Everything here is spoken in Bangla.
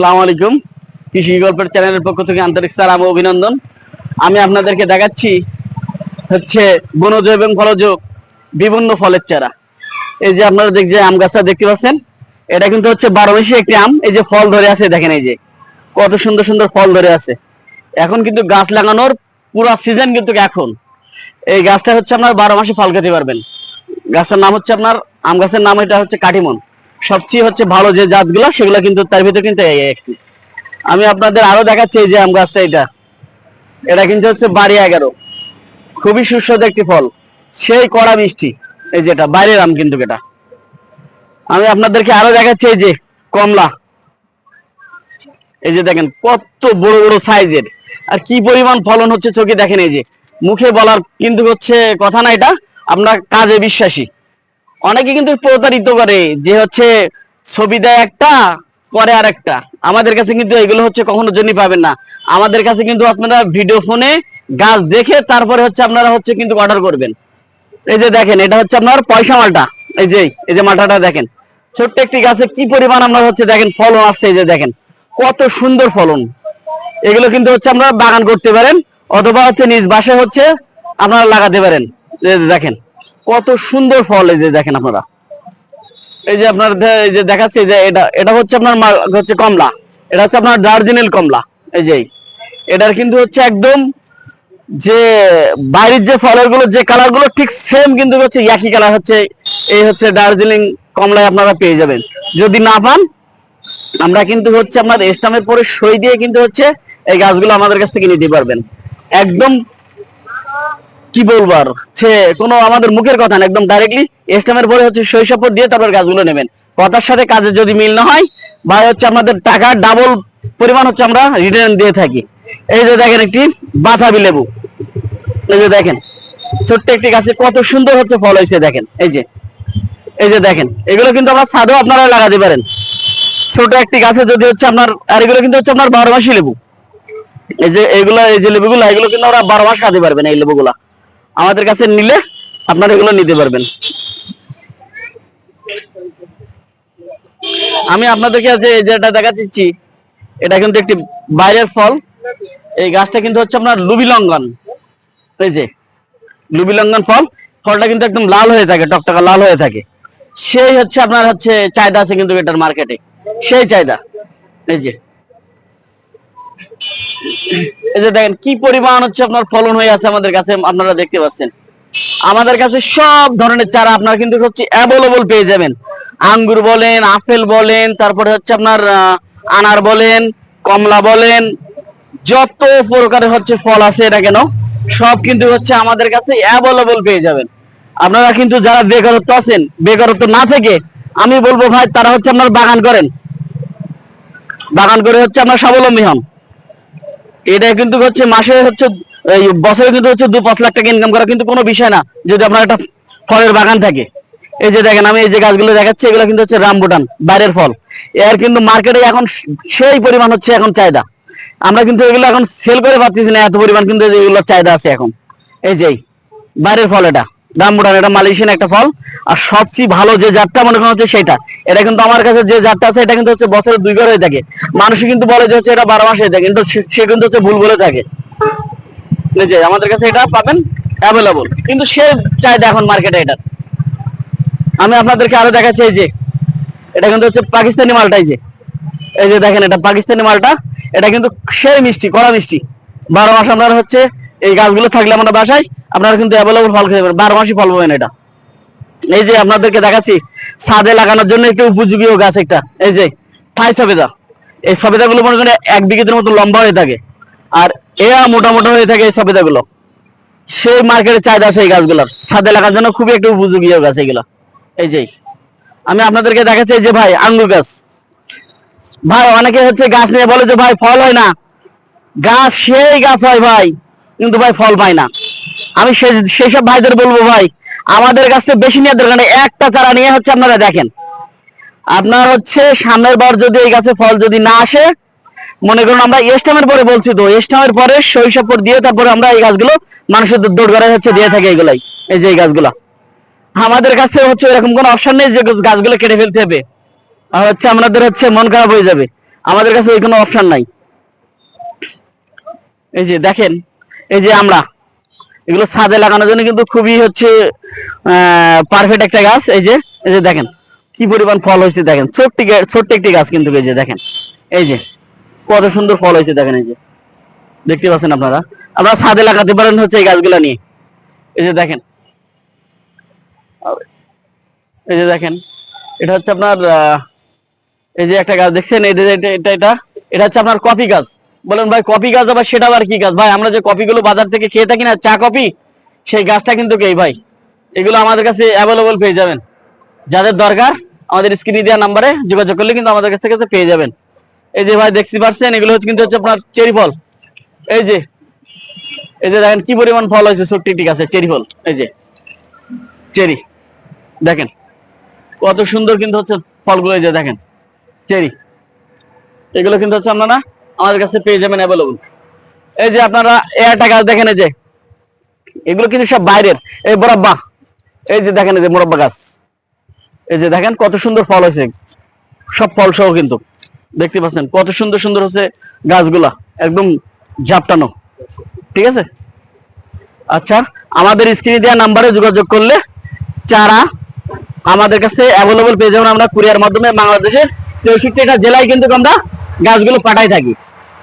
আসসালামু আলাইকুম। কৃষি গল্পের চ্যানেলের পক্ষ থেকে আন্তরিক সালাম ও অভিনন্দন। আমি আপনাদেরকে দেখাচ্ছি হচ্ছে বনজ এবং ফলজ বিভিন্ন ফলের চারা। এই যে আপনারা দেখ যে আম গাছটা দেখতে পাচ্ছেন, এটা কিন্তু হচ্ছে বারো মাসি একটি আম। এই যে ফল ধরে আছে, দেখেন এই যে, কত সুন্দর সুন্দর ফল ধরে আছে। এখন কিন্তু গাছ লাগানোর পুরো সিজন কিন্তু এখন। এই গাছটা হচ্ছে আপনার বারো মাসে ফল খেতে পারবেন। গাছটার নাম হচ্ছে আপনার, আম গাছের নাম এটা হচ্ছে কাটিমন। সবচেয়ে হচ্ছে ভালো যে জাতগুলো, সেগুলো কিন্তু তার ভিতরে কিন্তু একটি। আমি আপনাদের আরও দেখাচ্ছি যে আম গাছটা এটা। এটা কিন্তু হচ্ছে বাড়ি এগারো। খুবই সুস্বাদু একটি ফল। সেই কড়া মিষ্টি, এই যেটা, বাইরের আম কিন্তু এটা। আমি আপনাদেরকে আরও দেখাচ্ছি এই যে কমলা। এই যে দেখেন, কত বড় বড় সাইজের। আর কি পরিমাণ ফলন হচ্ছে চোখে দেখেন এই যে। মুখে বলার কিন্তু হচ্ছে কথা না এটা। আমরা কাজে বিশ্বাসী। অনেকে কিন্তু প্রতারিত করে যে হচ্ছে ছবি দেয় একটা করে আর একটা। আমাদের কাছে কিন্তু এগুলো হচ্ছে কখনো জন্য পাবেন না। আমাদের কাছে কিন্তু আপনারা ভিডিও ফোনে গাছ দেখে তারপরে হচ্ছে আপনারা হচ্ছে কিন্তু অর্ডার করবেন। এই যে দেখেন, এটা হচ্ছে আপনার পয়সা মালটা। এই যে এই যে মালটাটা দেখেন। ছোট্ট একটি গাছে কি পরিমাণ আমরা হচ্ছে দেখেন ফলন আসছে, এই যে দেখেন। কত সুন্দর ফলন। এগুলো কিন্তু হচ্ছে আপনারা বাগান করতে পারেন, অথবা হচ্ছে নিজ বাসায় হচ্ছে আপনারা লাগাতে পারেন। দেখেন। কত সুন্দর ফল এই যে দেখেন আপনারা। এই যে আপনার এই যে দেখাচ্ছে যে এটা এটা হচ্ছে আপনার হচ্ছে কমলা। এটা হচ্ছে আপনার দার্জিলিং কমলা। এই যে, এটার কিন্তু হচ্ছে একদম যে বাইরের যে ফলেরগুলো যে কালারগুলো ঠিক সেম কিন্তু হচ্ছে একই কালার হচ্ছে এই হচ্ছে দার্জিলিং কমলায় আপনারা পেয়ে যাবেন। যদি না পান, আমরা কিন্তু হচ্ছে আপনার স্টামের পরে সই দিয়ে কিন্তু হচ্ছে এই গাছগুলো আমাদের কাছ থেকে নিতে পারবেন। একদম কি বলব আর? সে কোনো আমাদের মুখের কথা না, একদম ডাইরেক্টলি স্টামের পরে হচ্ছে শৈশব দিয়ে তারপর গাছগুলো নেবেন। কথার সাথে কাজের যদি মিল না হয় বা হচ্ছে আমাদের টাকা ডাবল পরিমাণ হচ্ছে আমরা রিটার্ন দিয়ে থাকি। এই যে দেখেন একটি বাতাবি লেবু। এই যে দেখেন, ছোট্ট একটি গাছে কত সুন্দর হচ্ছে ফল হয়েছে, দেখেন, এই যে। এই যে দেখেন, এগুলো কিন্তু আমরা ছাদেও আপনারা লাগাতে পারেন। ছোট একটি গাছে যদি হচ্ছে আপনার, আর এগুলো কিন্তু হচ্ছে আপনার বারো মাসি লেবু। এই যে এগুলো, এই যে লেবুগুলো, এগুলো কিন্তু আমরা বারো মাস খাতে পারবেন এই লেবুগুলা। আমাদের কাছে নিলে আপনারা এগুলো নিতে পারবেন। আমি আপনাদেরকে যে যেটা দেখাচ্ছি এটা কিন্তু একটি বাইরের ফল। এই গাছটা কিন্তু হচ্ছে আপনার লুবি লঙ্ঘন এই যে লুবি লঙ্ঘন ফল, ফলটা কিন্তু একদম লাল হয়ে থাকে, টকটকা লাল হয়ে থাকে। সেই হচ্ছে আপনার হচ্ছে চাহিদা আছে কিন্তু এটার মার্কেটে সেই চাহিদা। এই যে এই যে দেখেন, কি পরিমাণ হচ্ছে আপনার ফলন হয়ে আছে আমাদের কাছে, আপনারা দেখতে পাচ্ছেন। আমাদের কাছে সব ধরনের চারা আপনারা কিন্তু হচ্ছে অ্যাভেলেবল পেয়ে যাবেন। আঙ্গুর বলেন, আপেল বলেন, তারপরে হচ্ছে আপনার আনার বলেন, কমলা বলেন, যত প্রকারের হচ্ছে ফল আছে এটা কেন, সব কিন্তু হচ্ছে আমাদের কাছে অ্যাভেলেবল পেয়ে যাবেন। আপনারা কিন্তু যারা বেকারত্ব আছেন, বেকারত্ব না থেকে, আমি বলব ভাই, তারা হচ্ছে আপনার বাগান করেন। বাগান করে হচ্ছে আপনার স্বাবলম্বী হন। এটা কিন্তু হচ্ছে মাসে হচ্ছে বছরে কিন্তু হচ্ছে দু পাঁচ লাখ টাকা ইনকাম করা কিন্তু কোনো বিষয় না, যদি আপনার একটা ফলের বাগান থাকে। এই যে দেখেন, আমি এই যে গাছগুলো দেখাচ্ছি, এগুলো কিন্তু হচ্ছে রামবুটান, বাইরের ফল। এর কিন্তু মার্কেটে এখন সেই পরিমাণ হচ্ছে এখন চাহিদা। আমরা কিন্তু এগুলো এখন সেল করে পাচ্ছি না, এত পরিমাণ কিন্তু এগুলো চাহিদা আছে এখন। এই যে বাইরের ফল এটা। রামবুটান এটা মালয়েশিয়ান একটা ফল। আর সবচেয়ে ভালো যে জাতটা মনে হচ্ছে সেটা। এটা কিন্তু আমার কাছে যে জাতটা আছে, এটা কিন্তু হচ্ছে বছরে দুইবার হয়ে থাকে। মানুষ কিন্তু বলে যে হচ্ছে এটা বারো মাস হয়ে থাকে, কিন্তু সে- কিন্তু হচ্ছে ভুল বলে থাকে। যে আমাদের কাছে এটা পাবেন অ্যাভেলেবল কিন্তু সে চাহিদা এখন মার্কেটে এটা। আমি আপনাদেরকে আরও দেখাচ্ছি, এই যে। এটা কিন্তু হচ্ছে পাকিস্তানি মালটা, এই যে। এই যে দেখেন এটা পাকিস্তানি মালটা। এটা কিন্তু সেই মিষ্টি, কড়া মিষ্টি। বারো মাস আপনার হচ্ছে এই গাছগুলো থাকলে আমরা বাসায় আপনারা কিন্তু অ্যাভেলেবল ফল খেতে পারেন। বারো মাসই ফল পাবেন এটা। এই যে আপনাদেরকে দেখাচ্ছি, ছাদে লাগানোর জন্য একটু উপযোগীয় গাছ একটা? এই যে থাই সবেদা। এই সবেদা গুলো মনে করেন এক বিঘের মতো লম্বা হয়ে থাকে। আর এরা মোটা মোটা হয়ে থাকে এই সবেদা গুলো সেই মার্কেটে চাহিদা আছে এই গাছগুলোর। ছাদে লাগার জন্য খুবই একটু উপযোগী গাছ এগুলো। এই যে, আমি আপনাদেরকে দেখাচ্ছি এই যে ভাই, আঙ্গুর গাছ। ভাই, অনেকে হচ্ছে গাছ নিয়ে বলে যে, ভাই, ফল হয় না। গাছ, সেই গাছ হয় ভাই, কিন্তু ভাই, ফল পায় না। আমি সেই সব ভাইদের বলব ভাই, আমাদের কাছে বেশি নিয়ে দরকার নেই। একটা চারা নিয়ে হচ্ছে আপনারা দেখেন। আপনার হচ্ছে সামনের বার যদি এই গাছে ফল যদি না আসে, মনে করুন আমরা এস্টামের পরে বলছি তো, এস্টামের পরে শৈশব পর দিয়ে তারপরে আমরা এই গাছগুলো মানুষের দৌড় গড়ায় হচ্ছে দিয়ে থাকি এগুলাই, এই যে এই গাছগুলা। আমাদের কাছে হচ্ছে এরকম কোনো অপশন নেই যে গাছগুলো কেটে ফেলতে হবে। আর হচ্ছে আমাদের হচ্ছে মন খারাপ হয়ে যাবে। আমাদের কাছে ওই কোনো অপশন নাই। এই যে দেখেন, এই যে আমরা। এগুলো ছাদে লাগানোর জন্য কিন্তু খুবই হচ্ছে পারফেক্ট একটা গাছ। এই যে এই যে দেখেন, কি পরিমাণ ফল হয়েছে দেখেন। ছোট্ট ছোট্ট একটি গাছ কিন্তু এই যে দেখেন। এই যে, কত সুন্দর ফল হয়েছে দেখেন এই যে। দেখতে পাচ্ছেন আপনারা? আপনারা ছাদে লাগাতে পারেন হচ্ছে এই গাছগুলো নিয়ে। এই যে দেখেন। এই যে দেখেন, এটা হচ্ছে আপনার এই যে একটা গাছ দেখছেন? এটা এটা এটা এটা হচ্ছে আপনার কফি গাছ। বলেন ভাই কফি গাছ আবার সেটা আবার কি গাছ? ভাই, আমরা যে কফি গুলো বাজার থেকে খেয়ে থাকি না, চা কফি সেই গাছটা কিন্তু এই ভাই? এগুলো আমাদের কাছে অ্যাভেলেবল পেয়ে যাবেন। যাদের দরকার, আমাদের স্ক্রিনে দেওয়া নাম্বারে যোগাযোগ করলে কিন্তু আমাদের কাছে কাছে পেয়ে যাবেন। এই যে ভাই, দেখতে পাচ্ছেন, এগুলো হচ্ছে কিন্তু হচ্ছে আপনার চেরি ফল। এই যে এই যে দেখেন কি পরিমাণ ফল হয়েছে ছোট্ট একটি গাছে চেরি ফল, এই যে, চেরি, দেখেন, কত সুন্দর কিন্তু হচ্ছে ফলগুলো এই যে দেখেন, চেরি, এগুলো কিন্তু হচ্ছে আপনারা আমাদের কাছে পেয়ে যাবেন অ্যাভেলেবল এই যে আপনারা একটা গাছ দেখেন এই যে, এগুলো কিন্তু সব বাইরের। এই মোরব্বা, এই যে দেখেন এই যে মোরব্বা গাছ এই যে দেখেন কত সুন্দর ফল হয়েছে। সব ফল সহ কিন্তু। দেখতে পাচ্ছেন, কত সুন্দর সুন্দর হচ্ছে গাছগুলা। একদম ঝাপটানো ঠিক আছে? আচ্ছা আমাদের স্ক্রিনে দেওয়া নাম্বারে যোগাযোগ করলে চারা আমাদের কাছে অ্যাভেলেবল পেয়ে যাবেন আমরা কুরিয়ার মাধ্যমে বাংলাদেশের চৌষট্টিটা জেলায় কিন্তু আমরা গাছগুলো পাঠাই থাকি।